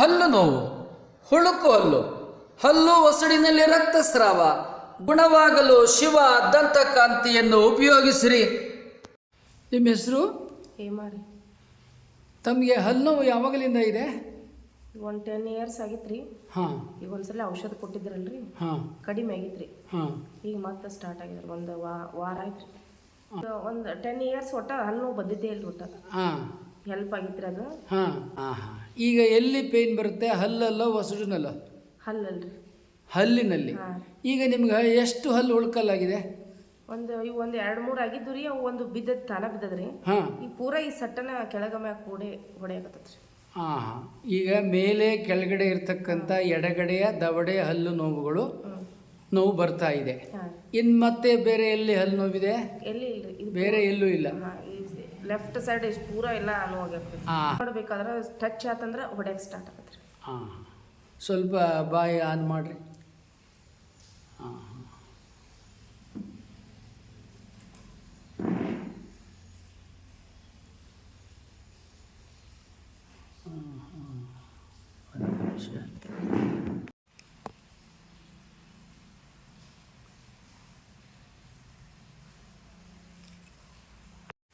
ಹಲ್ಲು ನೋವು ಹುಳುಕು ಹಲ್ಲು. ಹಲ್ಲು ಒಸಡಿನಲ್ಲಿ ರಕ್ತಸ್ರಾವ ಗುಣವಾಗಲು ಶಿವ ದಂತಕಾಂತಿಯನ್ನು ಉಪಯೋಗಿಸಿರಿ. ನಿಮ್ಮ ಹೆಸರು? ಹೇಮಾರಿ. ತಮಗೆ ಹಲ್ಲು ನೋವು ಯಾವಾಗಲಿಂದ ಇದೆ? ಒಂದು ಟೆನ್ ಇಯರ್ಸ್ ಆಗಿತ್ತು ರೀ ಹಾಂ. ಈಗ ಒಂದ್ಸಲ ಔಷಧ ಕೊಟ್ಟಿದ್ರಲ್ರಿ. ಹಾಂ. ಕಡಿಮೆ ಆಗಿತ್ರಿ. ರೀ ಹಾಂ. ಈಗ ಮತ್ತೆ ಸ್ಟಾರ್ಟ್ ಆಗಿದ್ರಿ ಒಂದು ವಾ ವಾರ ಆಯ್ತು ರೀ ಒಂದು ಟೆನ್ ಇಯರ್ಸ್ ಒಟ್ಟ ಹಲ್ಲು ನೋವು ಬಂದಿದ್ದೇ ಇಲ್ಲ ಒಟ್ಟ. ಹಾಂ. ಹೆಲ್ಪ್ ಆಗಿತ್ತು ಅದು? ಹಾಂ ಹಾಂ ಹಾಂ. ಈಗ ಎಲ್ಲಿ ಪೇನ್ ಬರುತ್ತೆ? ಹಲ್ಲಲ್ಲೋ ಒಸಡಿನಲ್ಲೋ ಹಲ್ಲಲ್ರಿ. ಹಲ್ಲಿನಲ್ಲಿ. ಹಾಂ. ಈಗ ನಿಮ್ಗೆ ಎಷ್ಟು ಹಲ್ಲು ಉಳ್ಕಲ್ಲಾಗಿದೆ? ಒಂದು ಇವು ಒಂದು ಎರಡು ಮೂರು ಆಗಿದ್ದು ರೀ ಅವು ಒಂದು ಬಿದ್ದ ತಾನ ಬಿದ್ದದ್ರಿ. ಹಾಂ. ಈಗ ಪೂರ ಈ ಸಟ್ಟನ ಕೆಳಗ ಮ್ಯಾಗ ಕೂಡಿ ಹೊಡೆಯಕತ್ತೈತ್ರಿ ಹಾಂ ಹಾಂ ಈಗ ಮೇಲೆ ಕೆಳಗಡೆ ಇರ್ತಕ್ಕಂಥ ಎಡಗಡೆಯ ದವಡೆ ಹಲ್ಲು ನೋವುಗಳು ನೋವು ಬರ್ತಾ ಇದೆ. ಇನ್ ಇನ್ನು ಮತ್ತೆ ಬೇರೆ ಎಲ್ಲಿ ಹಲ್ಲು ನೋವಿದೆ? ಎಲ್ಲಿ ಇಲ್ಲ ಬೇರೆ ಎಲ್ಲೂ ಇಲ್ಲ. ಲೆಫ್ಟ್ ಸೈಡ್ ಇಷ್ಟು ಪೂರ ಎಲ್ಲ ಹಾಂ. ನೋಡ್ಬೇಕಾದ್ರೆ ಟಚ್ ಆತಂದ್ರೆ ಹೊಡೆಯಕ್ಕೆ ಸ್ಟಾರ್ಟ್ ಆಗತ್ತೆ. ಹಾಂ ಸ್ವಲ್ಪ ಬಾಯಿ ಆನ್ ಮಾಡಿರಿ. ಹಾಂ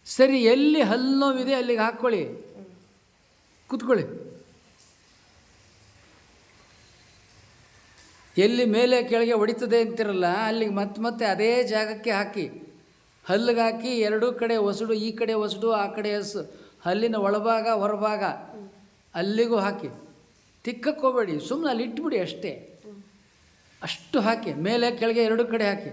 ಸರಿ, ಎಲ್ಲಿ ಹಲ್ಲು ನೋವಿದೆ ಅಲ್ಲಿಗೆ ಹಾಕ್ಕೊಳ್ಳಿ. ಕೂತ್ಕೊಳ್ಳಿ. ಎಲ್ಲಿ ಮೇಲೆ ಕೆಳಗೆ ಹೊಡಿತದೆ ಅಂತಿರಲ್ಲ, ಅಲ್ಲಿಗೆ ಮತ್ತೆ ಮತ್ತೆ ಅದೇ ಜಾಗಕ್ಕೆ ಹಾಕಿ. ಹಲ್ಲಿಗೆ ಹಾಕಿ ಎರಡೂ ಕಡೆ ಒಸಡು, ಈ ಕಡೆ ಒಸಡು, ಆ ಕಡೆ ಹಸು ಹಲ್ಲಿನ ಒಳಭಾಗ, ಹೊರಭಾಗ ಅಲ್ಲಿಗೂ ಹಾಕಿ. ತಿಕ್ಕಕ್ಕೆ ಹೋಗಬೇಡಿ ಸುಮ್ಮನೆ ಅಲ್ಲಿ ಇಟ್ಬಿಡಿ ಅಷ್ಟೇ. ಅಷ್ಟು ಹಾಕಿ, ಮೇಲೆ ಕೆಳಗೆ ಎರಡೂ ಕಡೆ ಹಾಕಿ.